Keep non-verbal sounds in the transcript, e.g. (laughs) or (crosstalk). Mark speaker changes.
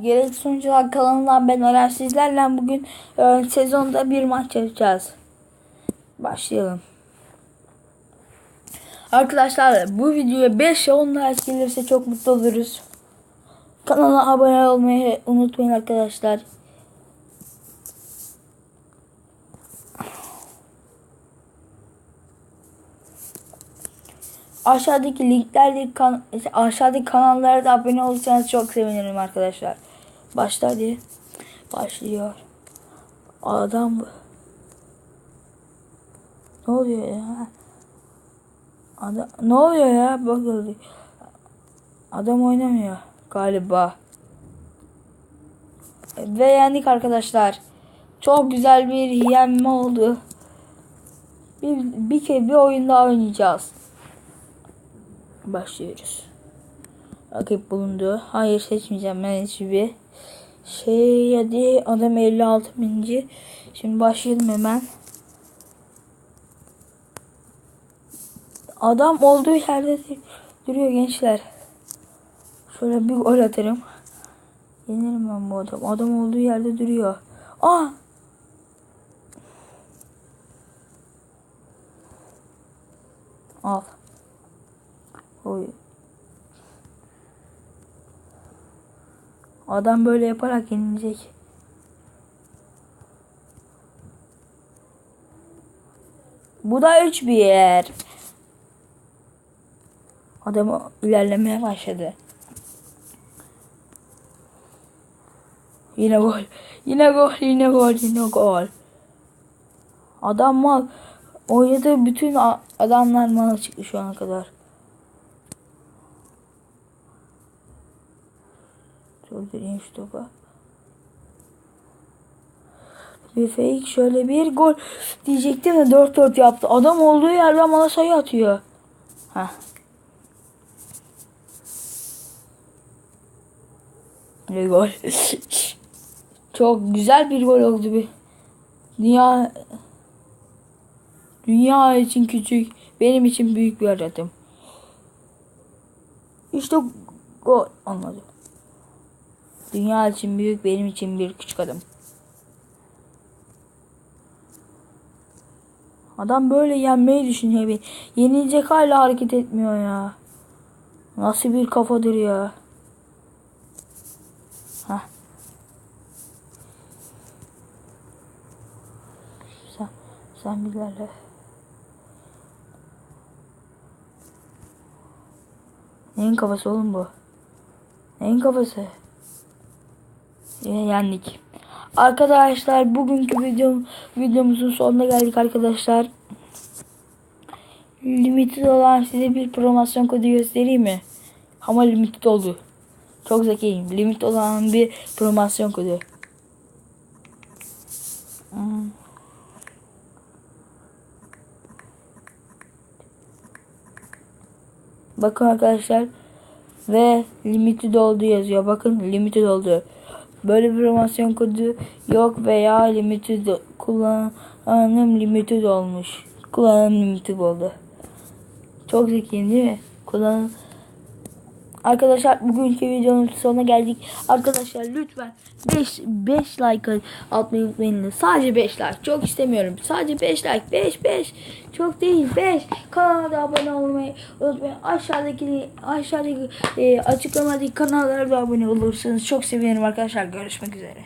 Speaker 1: Gerek Sunucular kanalından ben Ömer sizlerle bugün e, sezonda bir maç yapacağız. Başlayalım. Arkadaşlar bu videoya 5 ya 10 like gelirse çok mutlu oluruz. Kanala abone olmayı unutmayın arkadaşlar. Aşağıdaki linklerle kan aşağıdaki kanallara da abone olursanız çok sevinirim arkadaşlar. Başla hadi. Başlıyor. Adam Ne oluyor ya? Adam ne oluyor ya? Bakın. Adam oynamıyor galiba. Ve yendik arkadaşlar. Çok güzel bir yenme oldu. Bir, bir bir oyun daha oynayacağız. Başlıyoruz. Rakip bulundu. Hayır seçmeyeceğim ben hiçbir şey hadi adam 56 binci. Şimdi başlayalım hemen. Adam olduğu yerde duruyor gençler. Şöyle bir gol atarım. Yenirim ben bu adam. Adam olduğu yerde duruyor. Aa! Al. Oy. Adam böyle yaparak yenilecek. Bu da 3 bir yer. Adam ilerlemeye başladı. Yine gol. Yine gol. Yine gol. Yine gol. Adam mal. Oynadığı bütün adamlar mal çıktı şu ana kadar. Durdurayım şu topa. Bir fake şöyle bir gol diyecektim de 4-4 yaptı. Adam olduğu yerden bana sayı atıyor. Heh. Bir gol. (laughs) Çok güzel bir gol oldu bir. Dünya Dünya için küçük, benim için büyük bir adım. İşte gol anladım. Dünya için büyük, benim için bir küçük adım. Adam böyle yenmeyi düşünüyor. Bir. Yenilecek hala hareket etmiyor ya. Nasıl bir kafadır ya. Heh. Sen, sen bilirler. Neyin kafası oğlum bu? Neyin kafası? Yendik. Arkadaşlar bugünkü videom, videomuzun sonuna geldik arkadaşlar. Limited olan size bir promosyon kodu göstereyim mi? Ama limited oldu. Çok zekiyim. Limit olan bir promosyon kodu. Bakın arkadaşlar ve limited oldu yazıyor. Bakın limited oldu. Böyle bir promosyon kodu yok veya limited kullanım limited olmuş. Kullanım limited oldu. Çok zekiyim değil mi? Kullanım Arkadaşlar bugünkü videonun sonuna geldik. Arkadaşlar lütfen 5 5 like atmayı unutmayın. Sadece 5 like. Çok istemiyorum. Sadece 5 like. 5 5. Çok değil 5. Kanala abone olmayı unutmayın. Aşağıdaki aşağıdaki e, açıklamadaki kanallara da abone olursanız çok sevinirim arkadaşlar. Görüşmek üzere.